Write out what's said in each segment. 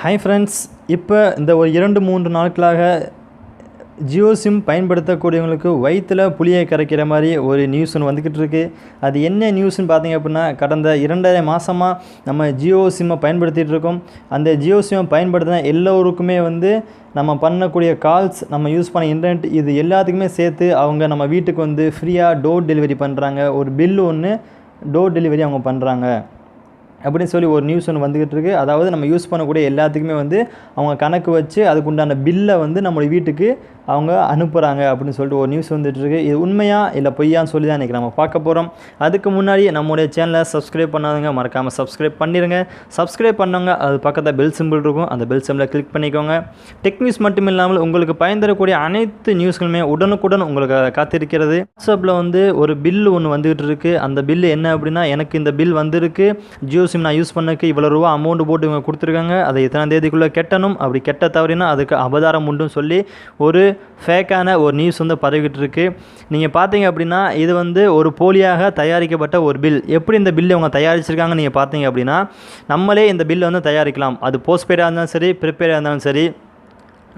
Hi friends இப்போ இந்த ஒரு இரண்டு மூன்று நாட்களாக ஜியோ சிம் பயன்படுத்தக்கூடியவங்களுக்கு வயிற்றில் புளியை கரைக்கிற மாதிரி ஒரு நியூஸ் ஒன்று வந்துக்கிட்டு இருக்குது அது என்ன நியூஸ்னு பார்த்தீங்க அப்படின்னா கடந்த இரண்டரை மாதமாக நம்ம ஜியோ சிம்மை பயன்படுத்திகிட்டு இருக்கோம். அந்த ஜியோ சிம்மை பயன்படுத்தின எல்லோருக்குமே வந்து நம்ம பண்ணக்கூடிய கால்ஸ் நம்ம யூஸ் பண்ண இன்டர்நெட் இது எல்லாத்துக்குமே சேர்த்து அவங்க நம்ம வீட்டுக்கு வந்து ஃப்ரீயாக டோர் டெலிவரி பண்ணுறாங்க ஒரு பில் ஒன்று டோர் டெலிவரி அவங்க பண்ணுறாங்க அப்படின்னு சொல்லி ஒரு நியூஸ் ஒன்று வந்துக்கிட்டு இருக்கு. அதாவது நம்ம யூஸ் பண்ணக்கூடிய எல்லாத்துக்குமே வந்து அவங்க கணக்கு வச்சு அதுக்குண்டான பில்லை வந்து நம்மளுடைய வீட்டுக்கு அவங்க அனுப்புகிறாங்க அப்படின்னு சொல்லிட்டு ஒரு நியூஸ் வந்துட்டுருக்கு. இது உண்மையாக இல்லை பொய்யான்னு சொல்லி தான் இன்றைக்கி நம்ம பார்க்க போகிறோம் அதுக்கு முன்னாடி நம்முடைய சேனலை சப்ஸ்கிரைப் பண்ணாதவங்க மறக்காமல் சப்ஸ்கிரைப் பண்ணிடுங்க சப்ஸ்கிரைப் பண்ணவங்க அது பக்கத்தில் பெல் சிம்பிள் இருக்கும். அந்த பெல் சிம்பிளை கிளிக் பண்ணிக்கோங்க. டெக் நியூஸ் மட்டும் இல்லாமல் உங்களுக்கு பயன் தரக்கூடிய அனைத்து நியூஸ்களுமே உடனுக்குடன் உங்களுக்கு காத்திருக்கிறது. வாட்ஸ்அப்பில் வந்து ஒரு பில் ஒன்று வந்துகிட்டு இருக்கு அந்த பில்லு என்ன அப்படின்னா எனக்கு இந்த பில் வந்திருக்கு. ஜியோ சிம் நான் யூஸ் பண்ணக்கு இவ்வளோ ரூபா அமௌண்ட் போட்டு இவங்க கொடுத்துருக்காங்க. அதை இத்தனை தேதிக்குள்ளே கெட்டணும்? அப்படி கெட்ட தவறினா அதுக்கு அபதாரம் உண்டுன்னு சொல்லி ஒரு ஃபேக்கான ஒரு நியூஸ் வந்து பரவிக்கிட்டு இருக்கு நீங்கள் பார்த்தீங்க அப்படின்னா இது வந்து ஒரு போலியாக தயாரிக்கப்பட்ட ஒரு பில் எப்படி இந்த பில் அவங்க தயாரிச்சிருக்காங்கன்னு நீங்கள் பார்த்தீங்க அப்படின்னா நம்மளே இந்த பில் வந்து தயாரிக்கலாம். அது போஸ்ட்பெய்டாக இருந்தாலும் சரி ப்ரிப்பேராக இருந்தாலும் சரி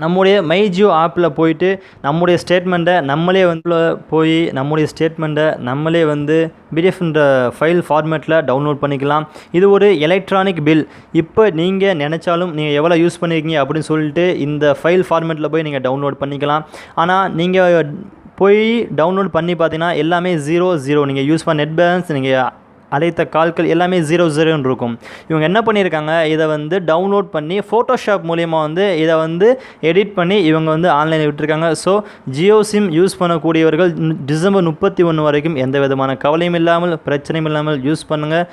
நம்முடைய மைஜியோ ஆப்பில் போயிட்டு நம்முடைய ஸ்டேட்மெண்ட்டை நம்மளே வந்து போய் நம்முடைய ஸ்டேட்மெண்ட்டை நம்மளே வந்து பிடிஎஃப்ன்ற ஃபைல் ஃபார்மேட்டில் டவுன்லோட் பண்ணிக்கலாம். இது ஒரு எலக்ட்ரானிக் பில் இப்போ நீங்கள் நினச்சாலும் நீங்கள் எவ்வளோ யூஸ் பண்ணியிருக்கீங்க அப்படின்னு சொல்லிட்டு இந்த ஃபைல் ஃபார்மேட்டில் போய் நீங்கள் டவுன்லோட் பண்ணிக்கலாம். ஆனால் நீங்கள் போய் டவுன்லோட் பண்ணி பார்த்தீங்கன்னா எல்லாமே ஜீரோ ஜீரோ நீங்கள் யூஸ் பண்ண நெட் பேலன்ஸ் நீங்கள் அழைத்த கால்கள் எல்லாமே ஜீரோ ஜீரோன்னு இருக்கும். இவங்க என்ன பண்ணியிருக்காங்க? இதை வந்து டவுன்லோட் பண்ணி ஃபோட்டோஷாப் மூலிமா வந்து இதை வந்து எடிட் பண்ணி இவங்க வந்து ஆன்லைனில் விட்டுருக்காங்க. ஸோ ஜியோ சிம் யூஸ் பண்ணக்கூடியவர்கள் டிசம்பர் முப்பத்தி ஒன்று வரைக்கும் எந்த விதமான கவலையும் இல்லாமல் பிரச்சனையும் இல்லாமல் யூஸ் பண்ணுங்கள்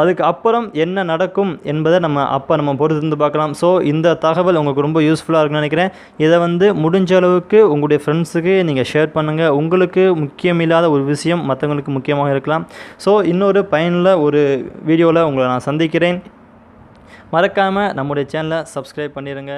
அதுக்கு அப்புறம் என்ன நடக்கும் என்பதை நம்ம அப்போ நம்ம பொறுத்து இருந்து பார்க்கலாம். ஸோ இந்த தகவல் உங்களுக்கு ரொம்ப யூஸ்ஃபுல்லாக இருக்குன்னு நினைக்கிறேன். இதை வந்து முடிஞ்ச அளவுக்கு உங்களுடைய ஃப்ரெண்ட்ஸுக்கு நீங்கள் ஷேர் பண்ணுங்கள் உங்களுக்கு முக்கியமில்லாத ஒரு விஷயம் மற்றவங்களுக்கு முக்கியமாக இருக்கலாம். ஸோ இன்னொரு பயனுள்ள ஒரு வீடியோவில் உங்களை நான் சந்திக்கிறேன். மறக்காமல் நம்முடைய சேனலை சப்ஸ்கிரைப் பண்ணிடுங்க